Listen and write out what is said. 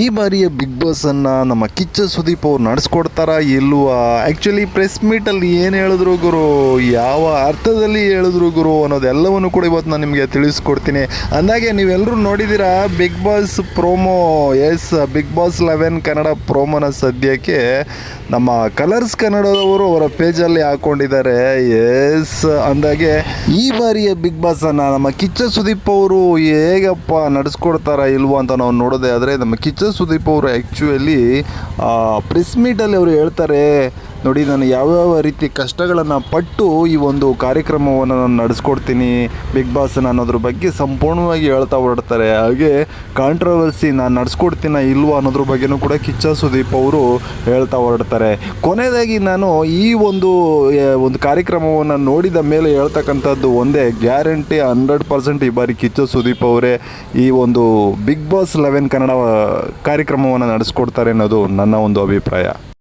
ಈ ಬಾರಿಯ ಬಿಗ್ ಬಾಸನ್ನು ನಮ್ಮ ಕಿಚ್ಚ ಸುದೀಪ್ ಅವ್ರು ನಡೆಸ್ಕೊಡ್ತಾರಾ ಇಲ್ವಾ? ಆ್ಯಕ್ಚುಲಿ ಪ್ರೆಸ್ ಮೀಟಲ್ಲಿ ಏನು ಹೇಳಿದ್ರು ಗುರು? ಯಾವ ಅರ್ಥದಲ್ಲಿ ಹೇಳಿದ್ರು ಗುರು ಅನ್ನೋದೆಲ್ಲವನ್ನು ಕೂಡ ಇವತ್ತು ನಾನು ನಿಮಗೆ ತಿಳಿಸ್ಕೊಡ್ತೀನಿ. ಅಂದಾಗೆ ನೀವೆಲ್ಲರೂ ನೋಡಿದ್ದೀರಾ Bigg Boss promo yes Bigg Boss eleven Kannada ಪ್ರೋಮೋನ ಸದ್ಯಕ್ಕೆ ನಮ್ಮ ಕಲರ್ಸ್ ಕನ್ನಡದವರು ಅವರ ಪೇಜಲ್ಲಿ ಹಾಕೊಂಡಿದ್ದಾರೆ. ಎಸ್ ಅಂದಾಗೆ ಈ ಬಾರಿಯ ಬಿಗ್ ಬಾಸನ್ನು ನಮ್ಮ ಕಿಚ್ಚ ಸುದೀಪ್ ಅವರು ಹೇಗಪ್ಪ ನಡೆಸ್ಕೊಡ್ತಾರಾ ಇಲ್ವಾ ಅಂತ ನಾವು ನೋಡೋದೇ ಆದರೆ ನಮ್ಮ ಕಿಚ್ಚ ಸುದೀಪ್ ಅವರು ಆ್ಯಕ್ಚುಲಿ ಪ್ರೆಸ್ ಮೀಟಲ್ಲಿ ಅವರು ಹೇಳ್ತಾರೆ ನೋಡಿ, ನಾನು ಯಾವ್ಯಾವ ರೀತಿ ಕಷ್ಟಗಳನ್ನು ಪಟ್ಟು ಈ ಒಂದು ಕಾರ್ಯಕ್ರಮವನ್ನು ನಾನು ನಡೆಸ್ಕೊಡ್ತೀನಿ ಬಿಗ್ ಬಾಸ್ ಅನ್ನೋದ್ರ ಬಗ್ಗೆ ಸಂಪೂರ್ಣವಾಗಿ ಹೇಳ್ತಾ ಹೊರಡ್ತಾರೆ. ಹಾಗೆ ಕಾಂಟ್ರವರ್ಸಿ ನಾನು ನಡೆಸ್ಕೊಡ್ತೀನ ಇಲ್ವಾ ಅನ್ನೋದ್ರ ಬಗ್ಗೆನೂ ಕೂಡ ಕಿಚ್ಚ ಸುದೀಪ್ ಅವರು ಹೇಳ್ತಾ ಹೊರಡ್ತಾರೆ. ಕೊನೆಯದಾಗಿ ನಾನು ಈ ಒಂದು ಒಂದು ಕಾರ್ಯಕ್ರಮವನ್ನು ನೋಡಿದ ಮೇಲೆ ಹೇಳ್ತಕ್ಕಂಥದ್ದು ಒಂದೇ, ಗ್ಯಾರಂಟಿ ಹಂಡ್ರೆಡ್ ಪರ್ಸೆಂಟ್ ಈ ಬಾರಿ ಕಿಚ್ಚ ಸುದೀಪ್ ಅವರೇ ಈ ಒಂದು ಬಿಗ್ ಬಾಸ್ ಲೆವೆನ್ ಕನ್ನಡ ಕಾರ್ಯಕ್ರಮವನ್ನು ನಡೆಸ್ಕೊಡ್ತಾರೆ ಅನ್ನೋದು ನನ್ನ ಒಂದು ಅಭಿಪ್ರಾಯ.